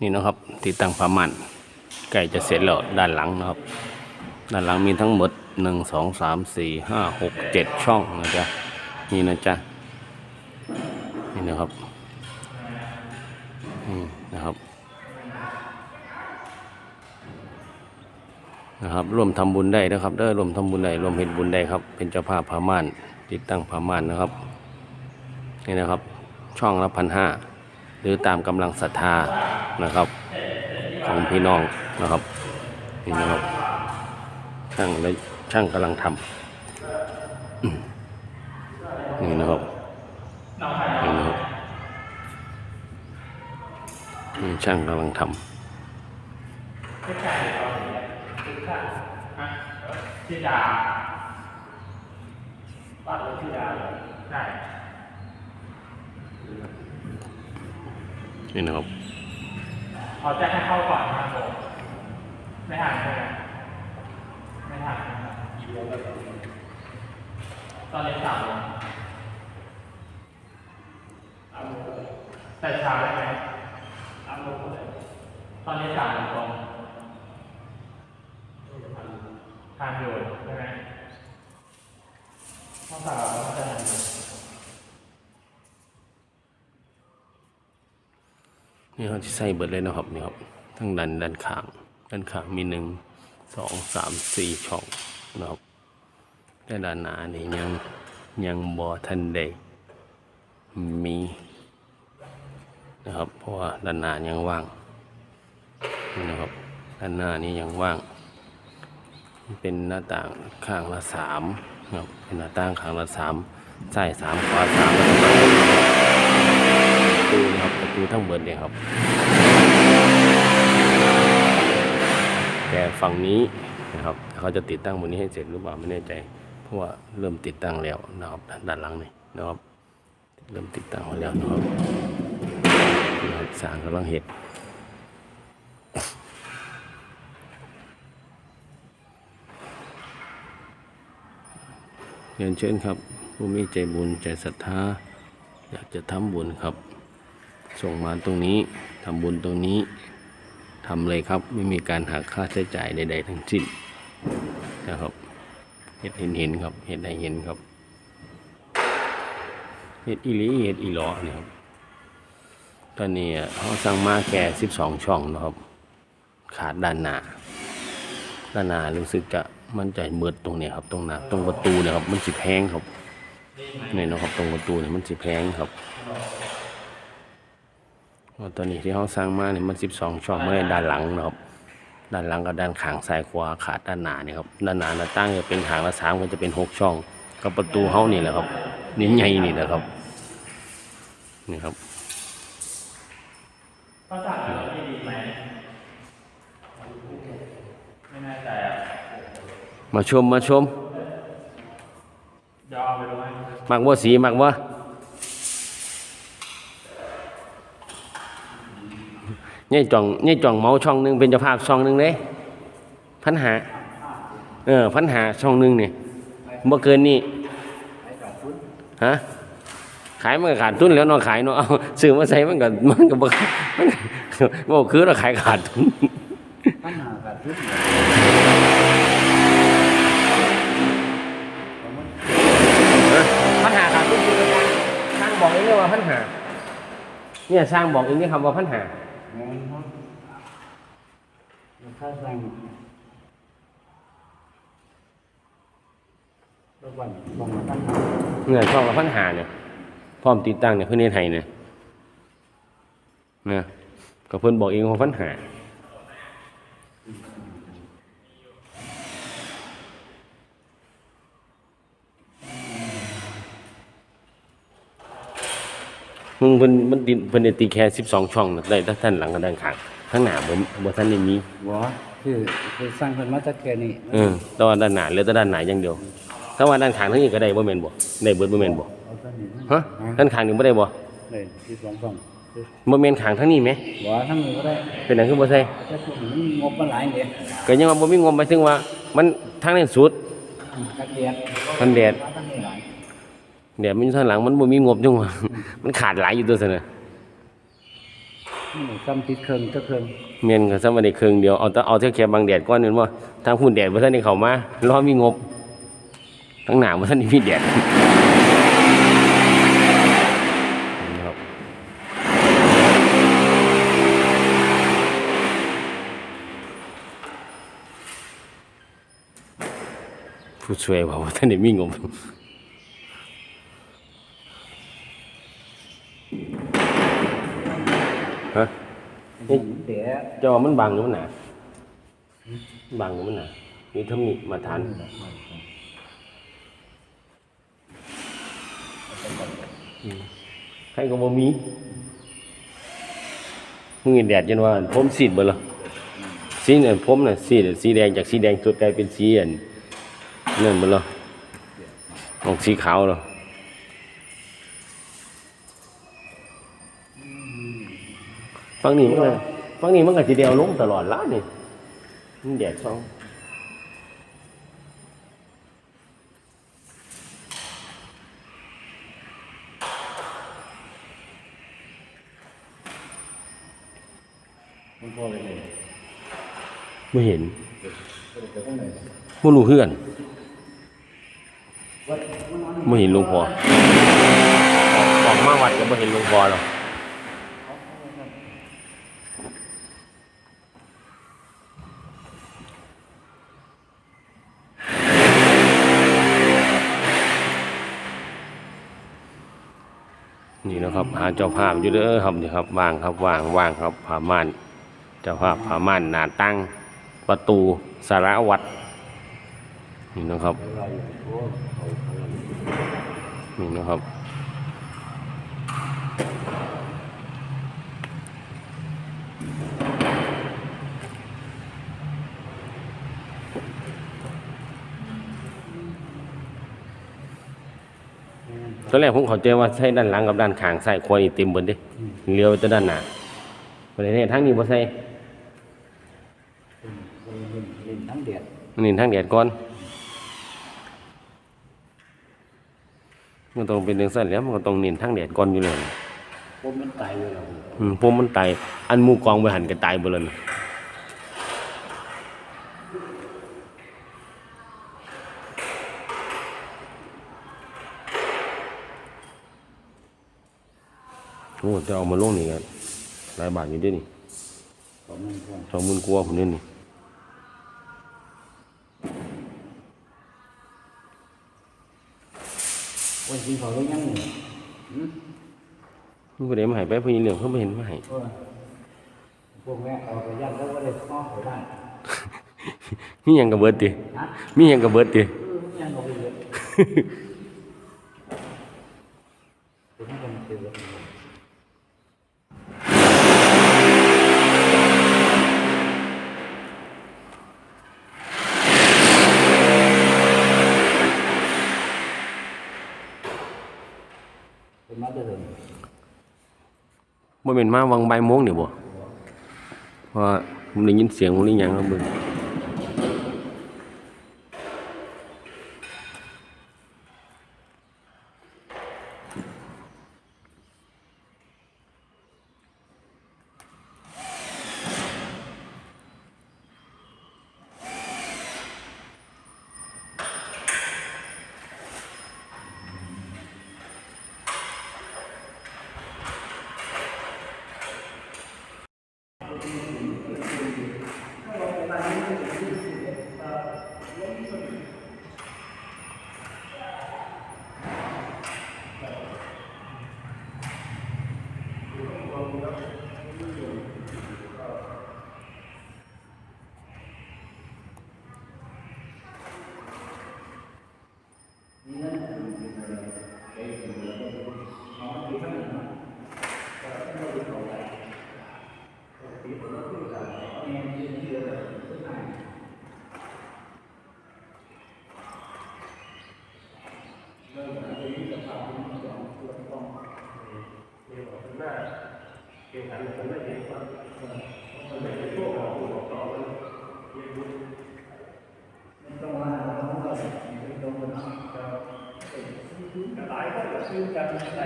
นี่นะครับติดตั้งผ้าม่านใกล้จะเสร็จแล้วด้านหลังนะครับ ด้านหลังมีทั้งหมดหนึ่งสองสามสี่ห้าหกเจ็ดช่องนะจ๊ะนี่นะจ๊ะนี่นะครับนี่นะครับนะครับร่วมทำบุญได้นะครับเด้ร่วมทำบุญได้ร่วมเห็นบุญได้ครับ เป็นเจ้าภาพผ้าม่าน ติดตั้งผ้าม่านนะครับนี่นะครับ ช่องละพันห้า หรือตามกำลังศรัทธานะครับ ของพี่น้องนะครับนี่นะครับช่างและช่างกำลังทำอืมนี่นะครับนี่นะครับนี่ช่างกำลังทชื่ดาบ้านเราชื่อดาใช่ำ นี่นะครับเขาจะให้เข้าก่อนนะครับผมไม่ทันใช่ไหมไม่ทันนะครับตอนนี้สามแต่ช้าได้ไหมตอนนี้สามโมงตรงทานอยู่ใช่ไหมต้องสาวต้องจะทานอยู่ นี่เขาที่ใส่เบิดเลยนะครับนี่ครับทั้งด้านด้านข้างด้านข้างมีหนึ่งสองสามสี่ช่องนะครับแต่ด้านหน้านี่ยังยังบอทันได้มีนะครับเพราะว่าด้านหน้ายังว่างนี่นะครับด้านหน้านี้ยังว่าง เป็นหน้าต่างข้างละสามนะครับเป็นหน้าต่างข้างละสามใส่สามขวาสามแล้วก็ประตูนะครับประตู ทั้งเบิดเนี่ยครับ แต่ฝั่งนี้นะครับเขาจะติดตั้งบนนี้ให้เสร็จหรือเปล่าไม่แน่ใจ เพราะว่าเริ่มติดตั้งแล้วนะครับด้านหลังนี่นะครับ เริ่มติดตั้งแล้วนะครับนะครับสร้างกำลังเห็ดเรียนเชิญครับผู้มีใจบุญใจศรัทธาอยากจะทำบุญครับ ส่งมาตรงนี้ทำบุญตรงนี้ทำเลยครับ ไม่มีการหักค่าใช้จ่ายใด ๆ ทั้งสิ้นนะครับเห็ดเห็นเห็นครับเห็ดได้เห็นครับเห็ดอีลีเห็ดอีหลอเนี่ยครับตอนนี้เขาสั่งมาแค่สิบสองช่องนะครับ ขาดด้านหน้าด้านหน้ารู้สึกจะมันจะมืดตรงเนี้ยครับตรงหน้าตรงประตูเนี่ยครับมันสิแพงครับนี่นะครับตรงประตูเนี่ยมันสิแพงครับ ตอนนี้ที่เขาสร้างมาเนี่ยมันสิบสองช่องไม่ได้ด้านหลังนะครับด้านหลังกับด้านข้างซ้ายขวาขาดด้านหน้าเนี่ยครับด้านหน้าหน้าตั้งจะเป็นหางละสามก็จะเป็นหกช่อง กับประตูเขานี่แหละครับนี่ใหญ่นี่แหละครับนี่ครับเขาสั่งอะไรที่ดีไหมไม่แน่ใจอะมาชมมาชมเดี๋ยวเอาไปดูให้มักว่าสีมักว่า เนี่ยจ่องเนี่ยจ่องเมาช่องหนึงเป็นเจ้าภาพช่องหนึงเลยพันหาเออพันหาช่องหนึงเนี่ยเมื่อเกินนี่ฮะขายมันก็ขาดทุนแล้วเนาะขายเนาะเอาซื้อมาใส่มันก็มันก็บ่มันก็บ่คือเราขายขาดทุนปัญหากับทุกพันหาขาดทุนคือการสร้างบอกเองเลยว่าพันหาเนี่ยสร้างบอกเองนี่คำว่าพันหา เงินครับหลวงพ่อสั่งระหว่างสองปัญหาเนี่ยช่องละพันหาเนี่ยพร้อมติดตั้งเนี่ยเพื่อนเนไทยเนี่ยนะก็เพื่อนบอกเองว่าพันหา มึงเพิ่นมันติดเพิ่นได้ตีแค่สิบสองช่องน่ะได้ทั้งท่านหลังกับด้านข้างข้างหน้าผมบ่ท่านได้มีหัวคือคือสร้างเป็นมาตรแกนี่เออแต่ว่าด้านหน้าเหลือแต่ด้านหน้าอย่างเดียวถ้าว่าด้านข้างทั้งนี้ก็ได้บ่แม่นบ่ได้เบิดบ่แม่นบ่เอาตัวนี้ฮะด้านข้างนี่บ่ได้บ่เลยที่สองสองคือบ่แม่นข้างทั้งนี้ไหมหัวทั้งนี้ก็ได้เป็นหยังคือบ่ใส่แต่พวกนี้งบมันหลายเลยก็ยังว่าบ่มีงบหมายถึงว่า มันทางนั้นสุดกระเทียมมันแดด ทั้งนี้หลายแดดมันอยู่ทางหลังมันบ่มีงบจังว่ามันขาดหลายอยู่ตัวซั่นน่ะนี่ซ้ำติดเครื่องตะเครื่องเมียนก็ซะมาได้ครึ่งเดียวเอาแต่เอาเท่าแค่บางแดดก่อนนึงว่าทางหุ่นแดดบ่ทันได้เข้ามารอมีงบทั้งหน้าบ่ทันได้มีแดดนะครับผู้ช่วยว่าบ่ทันได้มีงบ ฮะเดี๋ยวจอมันบังอยู่มันหนาบังอยู่มันหนามีทำนิมาทานอืมใครก็บ่มีมึงเห็นแดดจนว่าผมสีดเบ่ล่ะสีเนี่ยผมน่ะสีดสีแดงจากสีแดงสุดกลายเป็นสีอันนั่นเบ่ล่ะออกสีขาวแล้ว ฝั่งนี้มันก็ฝั่งนี้มันก็สิเดียวลงตลอดละนี่มันแดดช่องมันพอเลยเลยไม่เห็นไปข้างไหนไม่รู้เพื่อนไม่เห็นหลวงพ่อออกออกมาวัดก็ไม่เห็นหลวงพ่อหรอก ครับหาเจ้าภาพอยู่เด้อครับนี่ครับว่างครับว่างว่างครับผาม่านเจ้าภาพผาม่านหนาตั้งประตูสารวัตรนี่นะครับนี่นะครับ อนแรกผมเข้าใจว่าใช่ด้านหลังกับด้านข้างใส่ควายเต็มเบนเด้เลี้ยวไปแต่ด้านหน้าประเด็นนี้ทั้งนี้บ่ใส่เล่นทั้งเดียดนี่ทั้งแดดก่อนมันต้องเป็นเรื่องสั้นแหล้วมันก็ต้องเน้นทั้งแดดก่อนอยู่เลยพวกมันตายเลยเราอืมผมมันตายอันหมู่กองไปหันก็ตายบ่เลย โอ้จะเอามาลงนี่กันหลายบาทอยู่เด้วยนี่ของมันพวกสองหมื่นกว่าผมนี่นี่วันที่เขาเลี้ยงนี่อืมมันก็ได้มาให้ไปเพิ่นเหลืองเพิ่นบ่เห็นมาให้พวกพวกแม่เอาไปย่างแล้วก็ได้ข้อเขาบ้านมีหยังก็เบิดติฮะมีหยังก็เบิดติเออย่างเอาไปเยอะเป็นให้มันเสีย เป็นมาเดินบ่เป็นมาวังใบ่ายโมงนี่ยบ่เพราะว่าผมได้ยินเสียงผมได้หยังครับเบิ่ง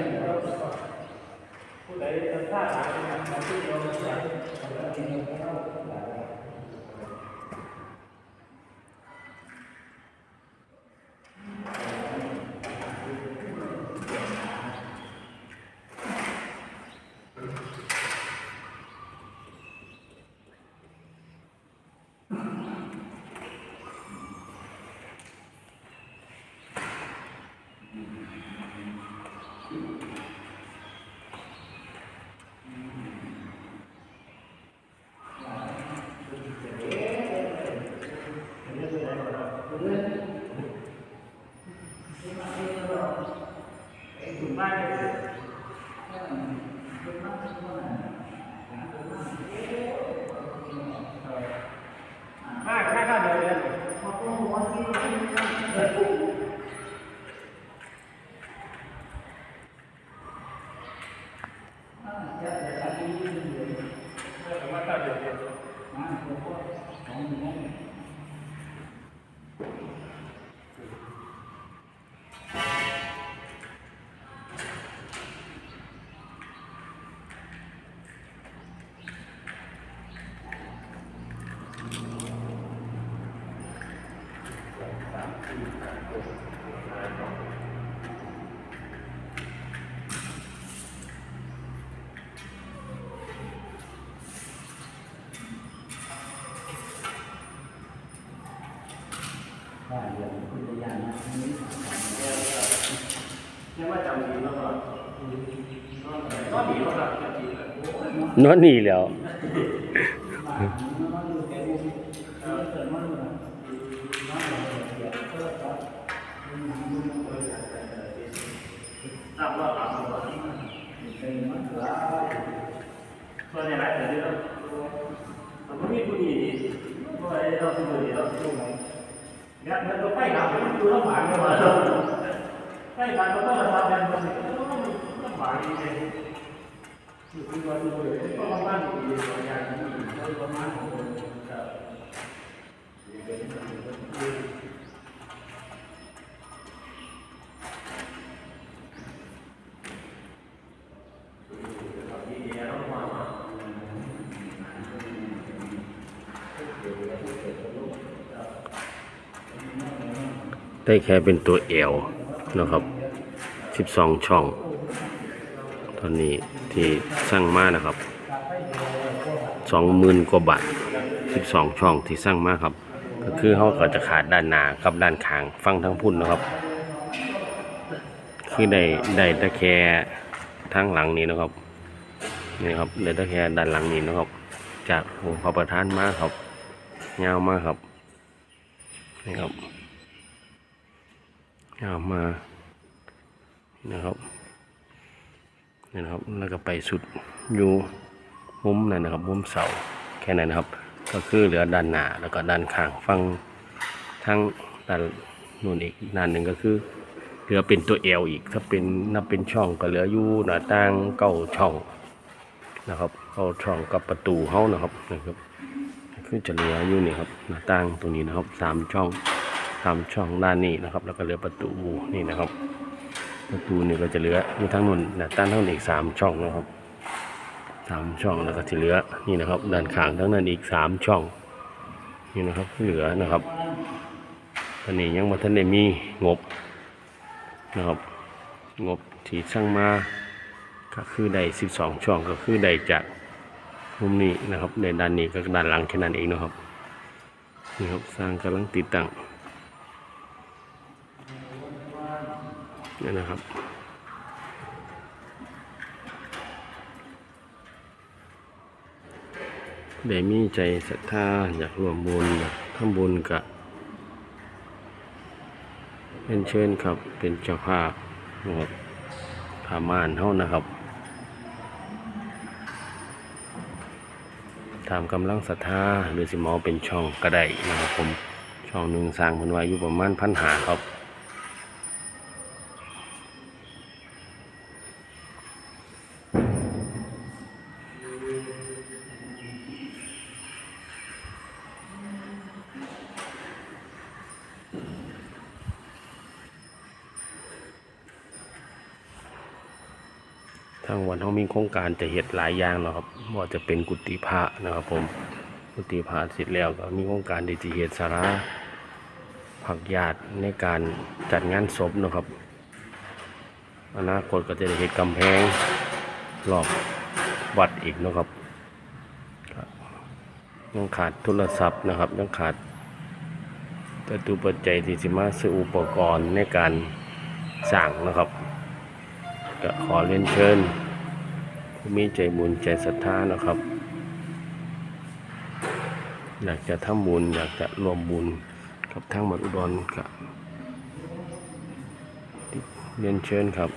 หลายก็จะซื้อกันได้อยู่แล้วผู้ใดจะทราบหลายเป็นการที่เราจะใช้ ถึงบ้านเลยมากแค่ข้าเดียวเลยมาข้าเดียวเลย ยัง ว่าจำดีแล้วก็ก็หนีแล้วครับจำดีเลยนอนนี่แล้วทราบว่าหลังส่วนส่วนหญ่หลายแต่เรื่องมันไม่มีผู้ดีเพราะไอ้เราสมุนเราสมุนเนี่ยมันต้องไปหนดูลำบากเลยว่าไปหาเราต้องทำเป็นมันลำบากจริงๆคือว่าดูเลยก็ประมาณนี้อย่างนี้ประมาณของคนค ได้แค่เป็นตัวเอลนะครับ 12 ช่อง ตอนนี้ที่สร้างมานะครับ 20,000กว่าบาท 12 ช่องที่สร้างมาครับ ก็คือเขาก็จะขาดด้านหน้ากับด้านข้างฟังทั้งพุ่นนะครับ คือได้ได้ตะแคทางหลังนี้นะครับนี่ครับได้ตะแคด้านหลังนี้นะครับ จากองค์พระประธานมาครับยาวมากครับนี่ครับ เอามานะครับนี่นะครับ แล้วก็ไปสุดอยู่มุมนั่นนะครับ มุมเสาแค่นั้นนะครับ ก็คือเหลือด้านหน้าแล้วก็ด้านข้างฟังทั้งด้านนู่นอีกด้านหนึ่งก็คือเหลือเป็นตัวเอลอีก ถ้าเป็นนับเป็นช่องก็เหลืออยู่หน้าต่างเก้าช่องนะครับเก้าช่องกับประตูเฮ้านะครับนะครับคือจะเหลืออยู่นี่ครับหน้าต่างตรงนี้นะครับสามช่อง ทำช่องด้านนี้นะครับ แล้วก็เหลือประตูนี่นะครับ ประตูนี่ก็จะเหลือมีทั้งนู้นหน้าตั้งทั้งนู้อีกสามช่องนะครับสามช่องแล้วก็จะเหลือนี่นะครับด้านข้างทั้งนั้นอีกสามช่องนี่นะครับที่เหลือนะครับตอนนี้ยังมาทันได้มีงบนะครับงบที่สร้างมาก็คือได้สิบสองช่องก็คือได้จากมุมนี้นะครับในด้านนี้ก็ด้านหลังแค่นั้นเองนะครับนี่ครับสร้างกำลังติดตั้ง นี่นะครับได้มีใจศรัทธาอยากรวมบุญอยากทำบุญกับเป็นเชิญครับเป็นเจ้าภาพนะครับพามานเท่านะครับตามกำลังศรัทธาหรือสิหมอเป็นช่องก็ได้นะครับผมช่องหนึ่งสร้างพันไว้อยู่ประมาณพันหาครับ ทางวัดเขามีโครงการจะเฮ็ดหลายอย่างเนาะครับว่าจะเป็นกุฏิพระนะครับ ผม กุฏิพระเสร็จแล้วก็มีโครงการที่จะเฮ็ดศาลาผักญาติในการจัดงานศพนะครับอนาคตก็จะได้เฮ็ดกำแพงรอบวัดอีกนะครับยังขาดโทรศัพท์นะครับยังขาดแต่ตัวปัจจัยที่สิมาซื้ออุปกรณ์ในการสร้างนะครับ ก็ขอเรียนเชิญผู้มีใจบุญใจศรัทธานะครับ อยากจะทำบุญอยากจะรวมบุญกับทั้งบัดอุดรก็เรียนเชิญครับ